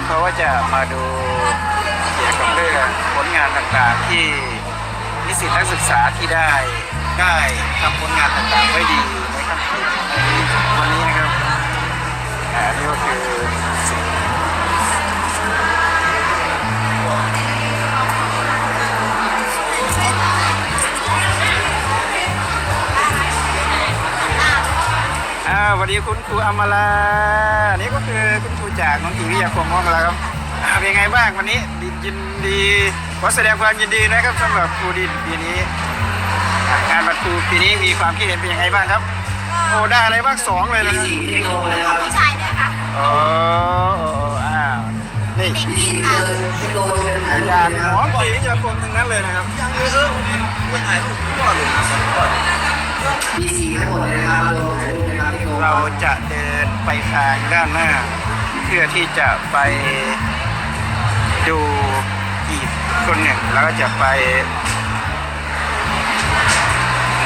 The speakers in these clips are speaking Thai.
นะครับเขาก็จะมาดูเกี่ยวกับเรื่องผลงานต่างๆที่นิสิตนักศึกษาที่ได้ได้ทำผลงานต่างๆไว้ดีในค่ำคืนวันนี้นะครับอ่านี่ก็คือสิ่ง สวัสดีคุณครูอมรานี่ก็คือคุณครูจากน้องกีวิทยาคมของเราครับอ่าเป็นไงบ้างวันนี้ดียินดีขอแสดงความยินดีนะครับสำหรับครูดินปีนี้อ่างานบัตรครูปีนี้มีความคิดเห็นเป็นยังไงบ้างครับโอ้ได้อะไรบ้างสองเลยนะผู้ชายด้วยค่ะอ๋ออ้าวนี่เด็กหญิงค่ะอยากหอมปีวิทยาคมทั้งนั้นเลยนะครับยังเลยเออไม่ถ่ายรูปก่อนเลยก่อนมีสีทั้งหมดเลยนะครับ เราจะเดินไปทางด้านหน้า เพื่อที่จะไปดูอีกคนหนึ่ง แล้วก็จะไป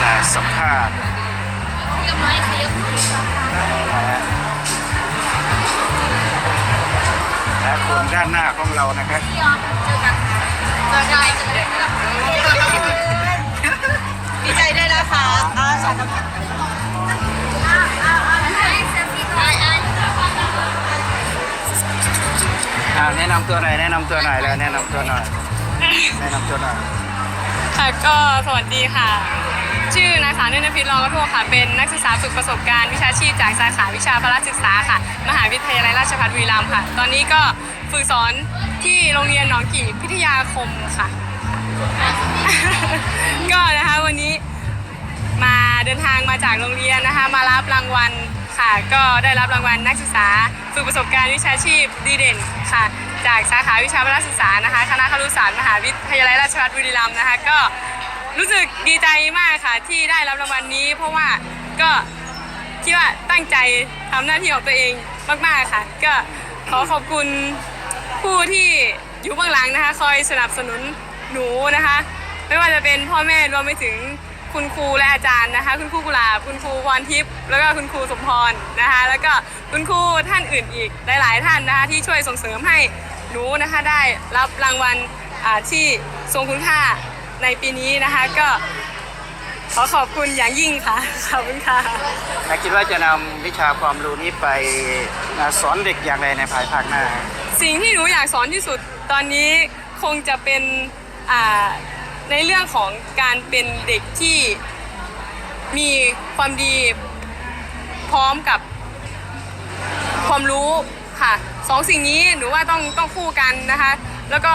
อ่าสัมภาษณ์และคนด้านหน้าของเรานะครับพี่ยอมเจได้เจอได้ดีใจด้วยนะคะอาสาทำอ้ แนะนำตัวหน่อยแนะนำตัวหน่อยแล้วแนะนำตัวหน่อยแนะนำตัวหน่อยค่ะก็สวัสดีค่ะ ชื่อนางสาวเนนพิษรองกระโทกค่ะ เป็นนักศึกษาฝึกประสบการณ์วิชาชีพจากสาขาวิชาพละศึกษาค่ะ มหาวิทยาลัยราชภัฏบุรีรัมย์ค่ะ ตอนนี้ก็ฝึกสอนที่โรงเรียนหนองกี่พิทยาคมค่ะ ก็นะคะวันนี้มาเดินทางมาจากโรงเรียนนะคะ มารับรางวัล ค่ะ ก็ได้รับรางวัลนักศึกษาฝึกประสบการณ์วิชาชีพดีเด่นค่ะ จากสาขาวิชาพละศึกษานะคะ คณะครุศาสตร์มหาวิทยาลัยราชภัฏบุรีรัมย์นะคะ ก็รู้สึกดีใจมากค่ะที่ได้รับรางวัลนี้ เพราะว่าก็คิดว่าตั้งใจทำหน้าที่ของตัวเองมาก ๆ ค่ะ ก็ขอขอบคุณผู้ที่อยู่เบื้องหลังนะคะ คอยสนับสนุนหนูนะคะ ไม่ว่าจะเป็นพ่อแม่รวมไปถึง คุณครูและอาจารย์นะคะ คุณครูกุหลาบคุณครูพรทิพย์แล้วก็คุณครูสมพรนะคะ แล้วก็คุณครูท่านอื่นอีกหลาย ๆ ท่านนะคะที่ช่วยส่งเสริมให้หนูนะคะได้รับรางวัลอ่าที่ทรงคุณค่าในปีนี้นะคะก็ขอขอบคุณอย่างยิ่งค่ะขอบคุณค่ะและคิดว่าจะนำวิชาความรู้นี้ไปอ่าสอนเด็กอย่างไรในภายภาคหน้า สิ่งที่หนูอยากสอนที่สุดตอนนี้คงจะเป็นอ่า ในเรื่องของการเป็นเด็กที่มีความดีพร้อมกับความรู้ค่ะสองสิ่งนี้หนูว่าต้องต้องคู่กันนะคะ แล้วก็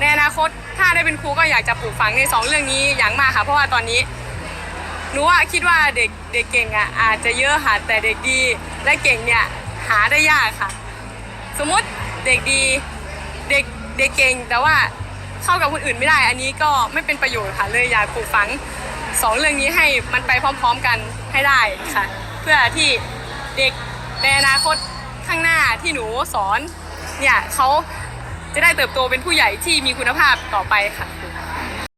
ในอนาคตถ้าได้เป็นครูก็อยากจะปลูกฝังในสองเรื่องนี้อย่างมากค่ะ เพราะว่าตอนนี้หนูว่าคิดว่าเด็กเด็กเก่งอะอาจจะเยอะค่ะแต่เด็กดีและเก่งเนี่ยหาได้ยากค่ะ สมมติเด็กดีเด็กเด็กเก่งแต่ว่า เข้ากับคนอื่นไม่ได้ อันนี้ก็ไม่เป็นประโยชน์ค่ะเลยอยากปลูกฝังสองเรื่องนี้ให้มันไปพร้อม ๆกันให้ได้ค่ะ เพื่อที่เด็กในอนาคตข้างหน้าที่หนูสอนเนี่ยเขาจะได้เติบโตเป็นผู้ใหญ่ที่มีคุณภาพต่อไปค่ะ